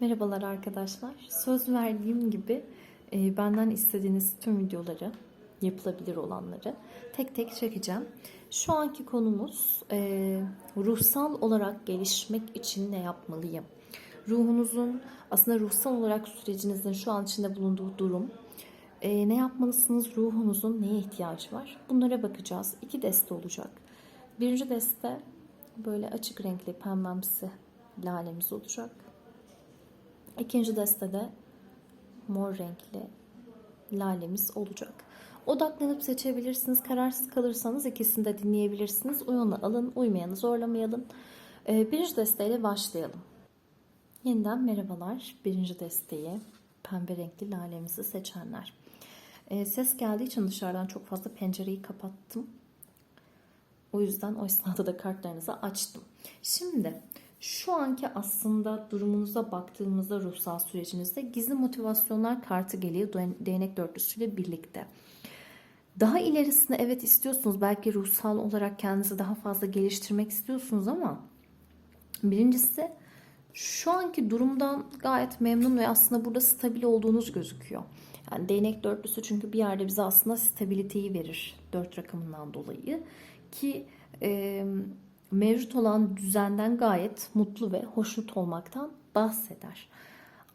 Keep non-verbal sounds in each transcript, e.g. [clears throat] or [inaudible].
Merhabalar arkadaşlar. Söz verdiğim gibi e, benden istediğiniz tüm videoları, yapılabilir olanları tek tek çekeceğim. Şu anki konumuz e, ruhsal olarak gelişmek için ne yapmalıyım? Ruhunuzun aslında ruhsal olarak sürecinizin şu an içinde bulunduğu durum, e, ne yapmalısınız, ruhunuzun neye ihtiyacı var? Bunlara bakacağız. İki deste olacak. Birinci deste böyle açık renkli pembemsi lalemiz olacak. İkinci destede mor renkli lalemiz olacak. Odaklanıp seçebilirsiniz. Kararsız kalırsanız ikisini de dinleyebilirsiniz. Uyumlu alın, uymayanı zorlamayalım. Ee, birinci desteyle başlayalım. Yeniden merhabalar. Birinci desteği pembe renkli lalemizi seçenler. Ee, ses geldiği için dışarıdan çok fazla pencereyi kapattım. O yüzden o esnada da kartlarınızı açtım. Şimdi şu anki aslında durumunuza baktığımızda ruhsal sürecinizde gizli motivasyonlar kartı geliyor değnek dörtlüsüyle birlikte. Daha ilerisinde evet istiyorsunuz belki ruhsal olarak kendinizi daha fazla geliştirmek istiyorsunuz ama birincisi şu anki durumdan gayet memnun ve aslında burada stabil olduğunuz gözüküyor. Yani değnek dörtlüsü çünkü bir yerde bize aslında stabiliteyi verir dört rakamından dolayı ki e, mevcut olan düzenden gayet mutlu ve hoşnut olmaktan bahseder.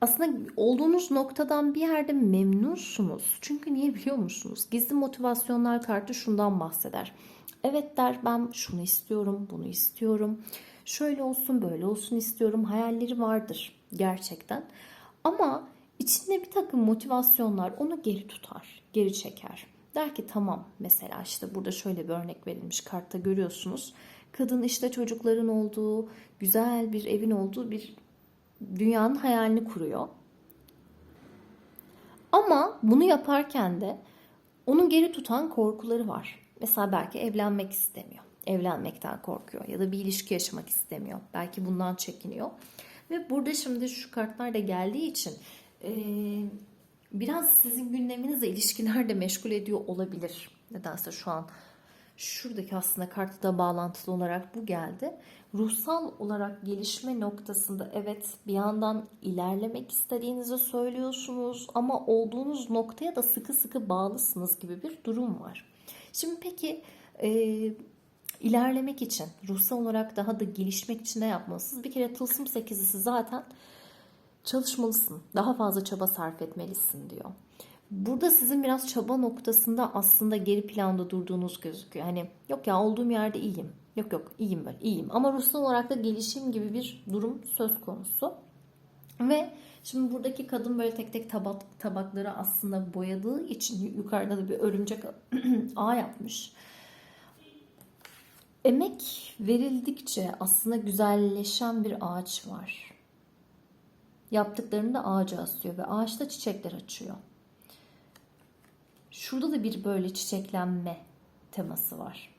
Aslında olduğunuz noktadan bir yerde memnunsunuz. Çünkü niye biliyor musunuz? Gizli motivasyonlar kartı şundan bahseder. Evet der ben şunu istiyorum, bunu istiyorum. Şöyle olsun, böyle olsun istiyorum. Hayalleri vardır gerçekten. Ama içinde bir takım motivasyonlar onu geri tutar, geri çeker. Der ki tamam mesela işte burada şöyle bir örnek verilmiş kartta görüyorsunuz. Kadın işte çocukların olduğu, güzel bir evin olduğu bir dünyanın hayalini kuruyor. Ama bunu yaparken de onun geri tutan korkuları var. Mesela belki evlenmek istemiyor. Evlenmekten korkuyor ya da bir ilişki yaşamak istemiyor. Belki bundan çekiniyor. Ve burada şimdi şu kartlar da geldiği için biraz sizin gündeminizle ilişkiler de meşgul ediyor olabilir. Nedense şu an şuradaki aslında kartı da bağlantılı olarak bu geldi. Ruhsal olarak gelişme noktasında evet bir yandan ilerlemek istediğinizi söylüyorsunuz ama olduğunuz noktaya da sıkı sıkı bağlısınız gibi bir durum var. Şimdi peki e, ilerlemek için, ruhsal olarak daha da gelişmek için ne yapmalısınız? Bir kere tılsım sekizisi zaten çalışmalısın, daha fazla çaba sarf etmelisin diyor. Burada sizin biraz çaba noktasında aslında geri planda durduğunuz gözüküyor. Hani yok ya olduğum yerde iyiyim. Yok yok iyiyim böyle iyiyim. Ama ruhsal olarak da gelişim gibi bir durum söz konusu. Ve şimdi buradaki kadın böyle tek tek tabak, tabakları aslında boyadığı için yukarıda da bir örümcek [clears throat] ağ yapmış. Emek verildikçe aslında güzelleşen bir ağaç var. Yaptıklarını da ağaca asıyor ve ağaçta çiçekler açıyor. Şurada da bir böyle çiçeklenme teması var.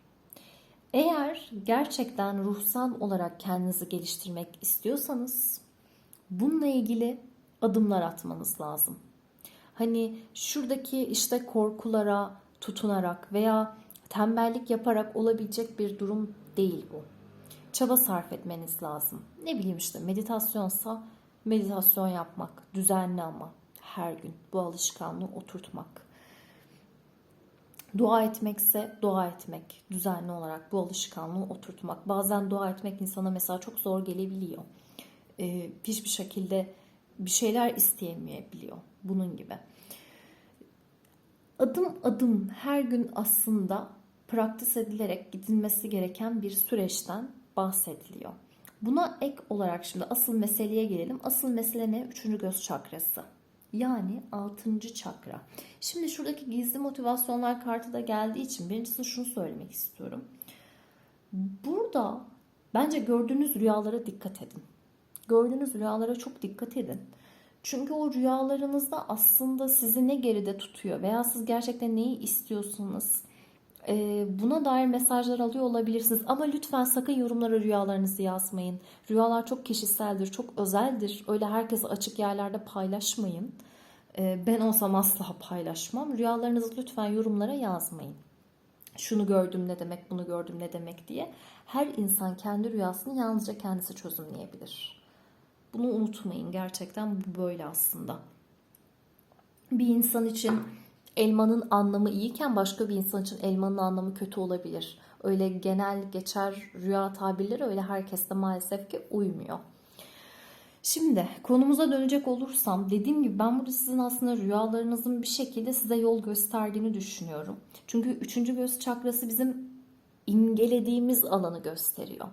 Eğer gerçekten ruhsal olarak kendinizi geliştirmek istiyorsanız bununla ilgili adımlar atmanız lazım. Hani şuradaki işte korkulara tutunarak veya tembellik yaparak olabilecek bir durum değil bu. Çaba sarf etmeniz lazım. Ne bileyim işte meditasyonsa meditasyon yapmak, düzenli ama her gün bu alışkanlığı oturtmak Dua etmekse dua etmek, düzenli olarak bu alışkanlığı oturtmak. Bazen dua etmek insana mesela çok zor gelebiliyor. Ee, hiçbir şekilde bir şeyler isteyemeyebiliyor bunun gibi. Adım adım her gün aslında praktis edilerek gidilmesi gereken bir süreçten bahsediliyor. Buna ek olarak şimdi asıl meseleye gelelim. Asıl mesele ne? Üçüncü göz çakrası. Yani 6. çakra. Şimdi şuradaki gizli motivasyonlar kartı da geldiği için birincisi şunu söylemek istiyorum. Burada bence gördüğünüz rüyalara dikkat edin. Gördüğünüz rüyalara çok dikkat edin. Çünkü o rüyalarınızda aslında sizi ne geride tutuyor veya siz gerçekten neyi istiyorsunuz buna dair mesajlar alıyor olabilirsiniz. Ama lütfen sakın yorumlara rüyalarınızı yazmayın. Rüyalar çok kişiseldir, çok özeldir. Öyle herkese açık yerlerde paylaşmayın. Ben olsam asla paylaşmam. Rüyalarınızı lütfen yorumlara yazmayın. Şunu gördüm ne demek, bunu gördüm ne demek diye. Her insan kendi rüyasını yalnızca kendisi çözümleyebilir. Bunu unutmayın. Gerçekten bu böyle aslında. Bir insan için elmanın anlamı iyiyken başka bir insan için elmanın anlamı kötü olabilir. Öyle genel geçer rüya tabirleri öyle herkeste maalesef ki uymuyor. Şimdi konumuza dönecek olursam dediğim gibi ben burada sizin aslında rüyalarınızın bir şekilde size yol gösterdiğini düşünüyorum. Çünkü üçüncü göz çakrası bizim imgelediğimiz alanı gösteriyor.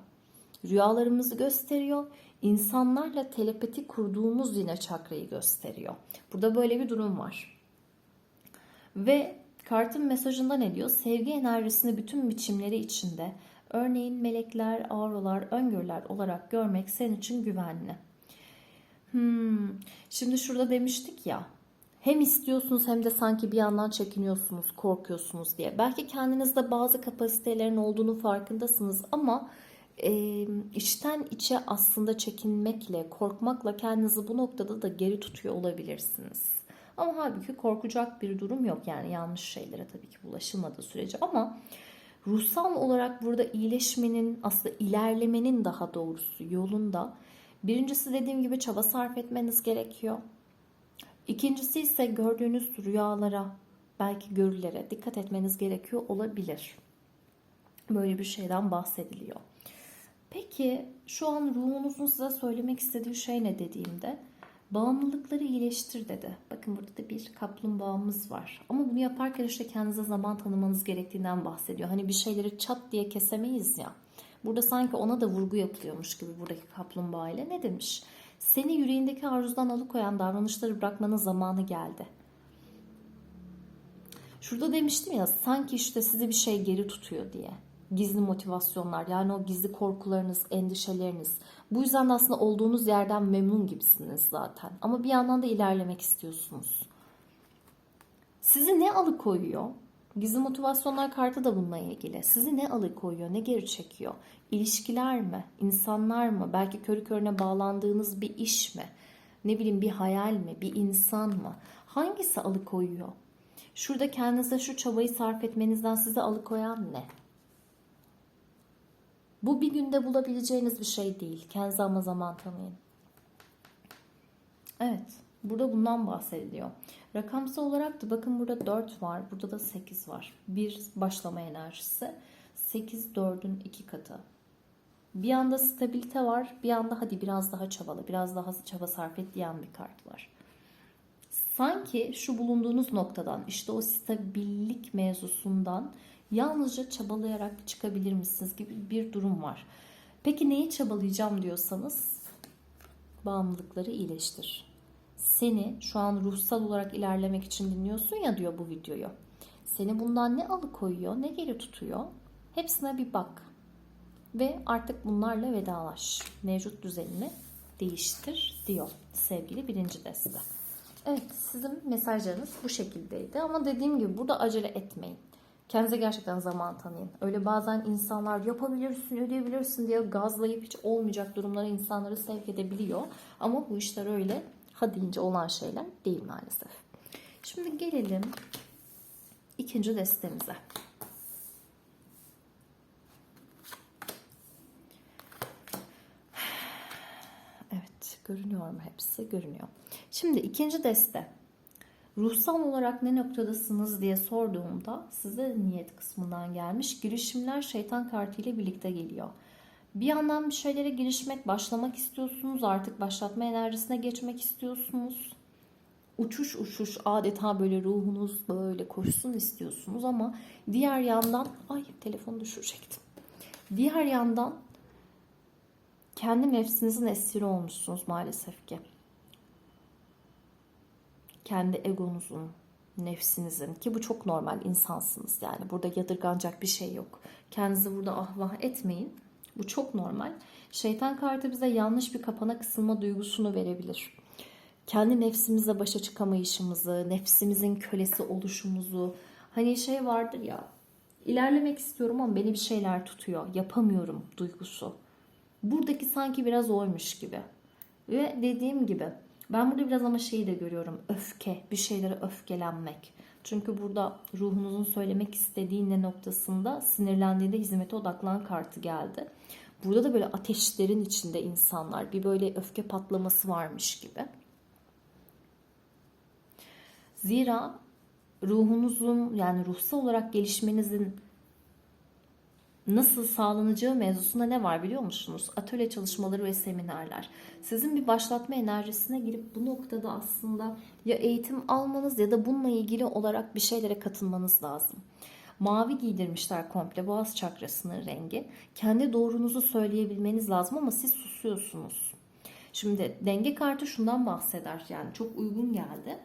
Rüyalarımızı gösteriyor. İnsanlarla telepati kurduğumuz yine çakrayı gösteriyor. Burada böyle bir durum var. Ve kartın mesajında ne diyor? Sevgi enerjisini bütün biçimleri içinde örneğin melekler, aurolar, öngörüler olarak görmek senin için güvenli. Hmm. Şimdi şurada demiştik ya hem istiyorsunuz hem de sanki bir yandan çekiniyorsunuz, korkuyorsunuz diye. Belki kendinizde bazı kapasitelerin olduğunu farkındasınız ama e, içten içe aslında çekinmekle, korkmakla kendinizi bu noktada da geri tutuyor olabilirsiniz. Ama halbuki korkacak bir durum yok yani yanlış şeylere tabii ki bulaşılmadığı sürece ama ruhsal olarak burada iyileşmenin aslında ilerlemenin daha doğrusu yolunda birincisi dediğim gibi çaba sarf etmeniz gerekiyor. İkincisi ise gördüğünüz rüyalara belki görülere dikkat etmeniz gerekiyor olabilir. Böyle bir şeyden bahsediliyor. Peki şu an ruhunuzun size söylemek istediği şey ne dediğimde bağımlılıkları iyileştir dedi. Bakın burada da bir kaplumbağamız var. Ama bunu yaparken işte kendinize zaman tanımanız gerektiğinden bahsediyor. Hani bir şeyleri çat diye kesemeyiz ya. Burada sanki ona da vurgu yapılıyormuş gibi buradaki kaplumbağa ile ne demiş? Seni yüreğindeki arzudan alıkoyan davranışları bırakmanın zamanı geldi. Şurada demiştim ya sanki işte sizi bir şey geri tutuyor diye. Gizli motivasyonlar yani o gizli korkularınız, endişeleriniz. Bu yüzden de aslında olduğunuz yerden memnun gibisiniz zaten. Ama bir yandan da ilerlemek istiyorsunuz. Sizi ne alıkoyuyor? Gizli motivasyonlar kartı da bununla ilgili. Sizi ne alıkoyuyor, ne geri çekiyor? İlişkiler mi? insanlar mı? Belki körü körüne bağlandığınız bir iş mi? Ne bileyim bir hayal mi? Bir insan mı? Hangisi alıkoyuyor? Şurada kendinize şu çabayı sarf etmenizden sizi alıkoyan ne? Bu bir günde bulabileceğiniz bir şey değil. Kendinize ama zaman tanıyın. Evet. Burada bundan bahsediliyor. Rakamsal olarak da bakın burada 4 var. Burada da 8 var. Bir başlama enerjisi. 8 4'ün 2 katı. Bir anda stabilite var. Bir anda hadi biraz daha çabala, biraz daha çaba sarf et diyen bir kart var. Sanki şu bulunduğunuz noktadan işte o stabillik mevzusundan yalnızca çabalayarak çıkabilir misiniz gibi bir durum var. Peki neyi çabalayacağım diyorsanız bağımlılıkları iyileştir. Seni şu an ruhsal olarak ilerlemek için dinliyorsun ya diyor bu videoyu. Seni bundan ne alıkoyuyor, ne geri tutuyor? Hepsine bir bak. Ve artık bunlarla vedalaş. Mevcut düzenini değiştir diyor sevgili birinci deste. Evet sizin mesajlarınız bu şekildeydi ama dediğim gibi burada acele etmeyin. Kendinize gerçekten zaman tanıyın. Öyle bazen insanlar yapabilirsin, ödeyebilirsin diye gazlayıp hiç olmayacak durumlara insanları sevk edebiliyor. Ama bu işler öyle ha deyince olan şeyler değil maalesef. Şimdi gelelim ikinci destemize. Evet, görünüyor mu hepsi? Görünüyor. Şimdi ikinci deste. Ruhsal olarak ne noktadasınız diye sorduğumda size niyet kısmından gelmiş. Girişimler şeytan kartı ile birlikte geliyor. Bir yandan bir şeylere girişmek, başlamak istiyorsunuz. Artık başlatma enerjisine geçmek istiyorsunuz. Uçuş uçuş adeta böyle ruhunuz böyle koşsun istiyorsunuz ama diğer yandan ay telefonu düşürecektim. Diğer yandan kendi nefsinizin esiri olmuşsunuz maalesef ki. Kendi egonuzun, nefsinizin ki bu çok normal insansınız yani burada yadırganacak bir şey yok. Kendinizi burada ahvah etmeyin. Bu çok normal. Şeytan kartı bize yanlış bir kapana kısılma duygusunu verebilir. Kendi nefsimizle başa çıkamayışımızı, nefsimizin kölesi oluşumuzu. Hani şey vardır ya, ilerlemek istiyorum ama beni bir şeyler tutuyor, yapamıyorum duygusu. Buradaki sanki biraz oymuş gibi. Ve dediğim gibi ben burada biraz ama şeyi de görüyorum. Öfke, bir şeylere öfkelenmek. Çünkü burada ruhunuzun söylemek istediği ne noktasında sinirlendiğinde hizmete odaklan kartı geldi. Burada da böyle ateşlerin içinde insanlar. Bir böyle öfke patlaması varmış gibi. Zira ruhunuzun yani ruhsal olarak gelişmenizin nasıl sağlanacağı mevzusunda ne var biliyor musunuz? Atölye çalışmaları ve seminerler. Sizin bir başlatma enerjisine girip bu noktada aslında ya eğitim almanız ya da bununla ilgili olarak bir şeylere katılmanız lazım. Mavi giydirmişler komple boğaz çakrasının rengi. Kendi doğrunuzu söyleyebilmeniz lazım ama siz susuyorsunuz. Şimdi denge kartı şundan bahseder yani çok uygun geldi.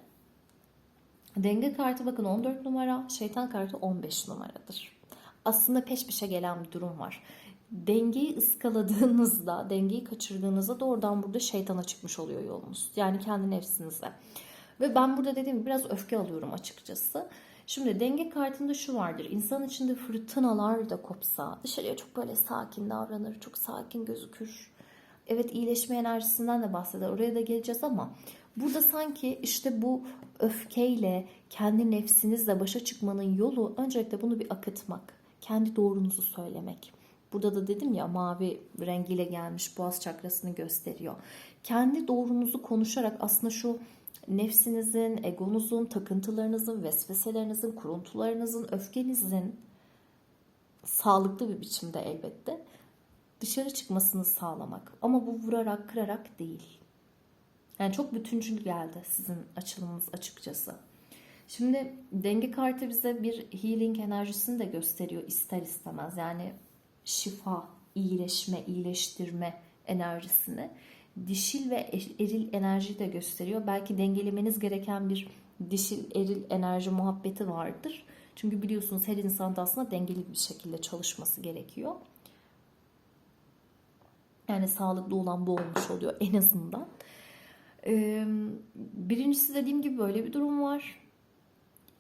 Denge kartı bakın 14 numara, şeytan kartı 15 numaradır. Aslında peş peşe gelen bir durum var. Dengeyi ıskaladığınızda, dengeyi kaçırdığınızda doğrudan burada şeytana çıkmış oluyor yolunuz. Yani kendi nefsinize. Ve ben burada dediğim gibi biraz öfke alıyorum açıkçası. Şimdi denge kartında şu vardır. İnsan içinde fırtınalar da kopsa, dışarıya çok böyle sakin davranır, çok sakin gözükür. Evet iyileşme enerjisinden de bahseder. Oraya da geleceğiz ama burada sanki işte bu öfkeyle kendi nefsinizle başa çıkmanın yolu öncelikle bunu bir akıtmak. Kendi doğrunuzu söylemek. Burada da dedim ya mavi rengiyle gelmiş boğaz çakrasını gösteriyor. Kendi doğrunuzu konuşarak aslında şu nefsinizin, egonuzun, takıntılarınızın, vesveselerinizin, kuruntularınızın, öfkenizin sağlıklı bir biçimde elbette dışarı çıkmasını sağlamak. Ama bu vurarak, kırarak değil. Yani çok bütüncül geldi sizin açılımınız açıkçası. Şimdi denge kartı bize bir healing enerjisini de gösteriyor ister istemez. Yani şifa, iyileşme, iyileştirme enerjisini. Dişil ve eril enerji de gösteriyor. Belki dengelemeniz gereken bir dişil eril enerji muhabbeti vardır. Çünkü biliyorsunuz her insanda aslında dengeli bir şekilde çalışması gerekiyor. Yani sağlıklı olan bu olmuş oluyor en azından. Birincisi dediğim gibi böyle bir durum var.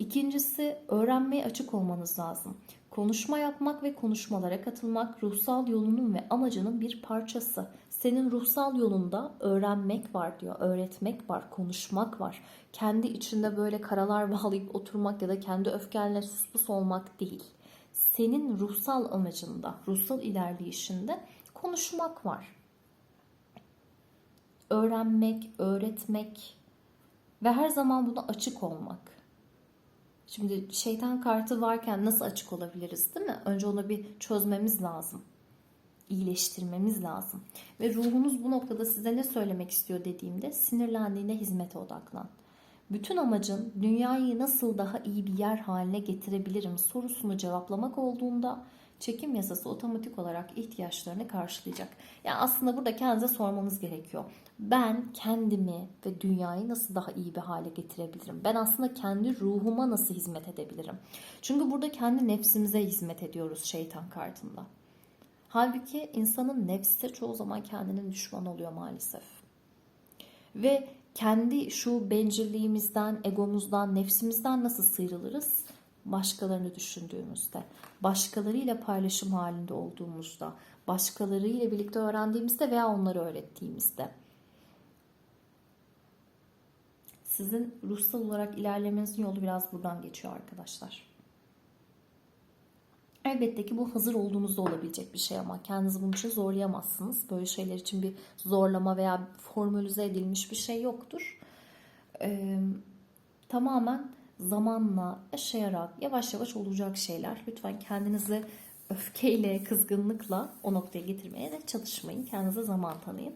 İkincisi öğrenmeye açık olmanız lazım. Konuşma yapmak ve konuşmalara katılmak ruhsal yolunun ve amacının bir parçası. Senin ruhsal yolunda öğrenmek var diyor, öğretmek var, konuşmak var. Kendi içinde böyle karalar [laughs] bağlayıp oturmak ya da kendi öfkenle suspus olmak değil. Senin ruhsal amacında, ruhsal ilerleyişinde konuşmak var. Öğrenmek, öğretmek ve her zaman buna açık olmak. Şimdi şeytan kartı varken nasıl açık olabiliriz değil mi? Önce onu bir çözmemiz lazım. İyileştirmemiz lazım. Ve ruhunuz bu noktada size ne söylemek istiyor dediğimde sinirlendiğinde hizmete odaklan. Bütün amacın dünyayı nasıl daha iyi bir yer haline getirebilirim sorusunu cevaplamak olduğunda çekim yasası otomatik olarak ihtiyaçlarını karşılayacak. Yani aslında burada kendinize sormanız gerekiyor. Ben kendimi ve dünyayı nasıl daha iyi bir hale getirebilirim? Ben aslında kendi ruhuma nasıl hizmet edebilirim? Çünkü burada kendi nefsimize hizmet ediyoruz şeytan kartında. Halbuki insanın nefsi çoğu zaman kendinin düşmanı oluyor maalesef. Ve kendi şu bencilliğimizden, egomuzdan, nefsimizden nasıl sıyrılırız? başkalarını düşündüğümüzde, başkalarıyla paylaşım halinde olduğumuzda, başkalarıyla birlikte öğrendiğimizde veya onları öğrettiğimizde. Sizin ruhsal olarak ilerlemenizin yolu biraz buradan geçiyor arkadaşlar. Elbette ki bu hazır olduğunuzda olabilecek bir şey ama kendinizi bunun için zorlayamazsınız. Böyle şeyler için bir zorlama veya formülize edilmiş bir şey yoktur. Ee, tamamen zamanla yaşayarak yavaş yavaş olacak şeyler. Lütfen kendinizi öfkeyle, kızgınlıkla o noktaya getirmeye de çalışmayın. Kendinize zaman tanıyın.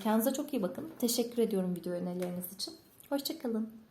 Kendinize çok iyi bakın. Teşekkür ediyorum video önerileriniz için. Hoşçakalın.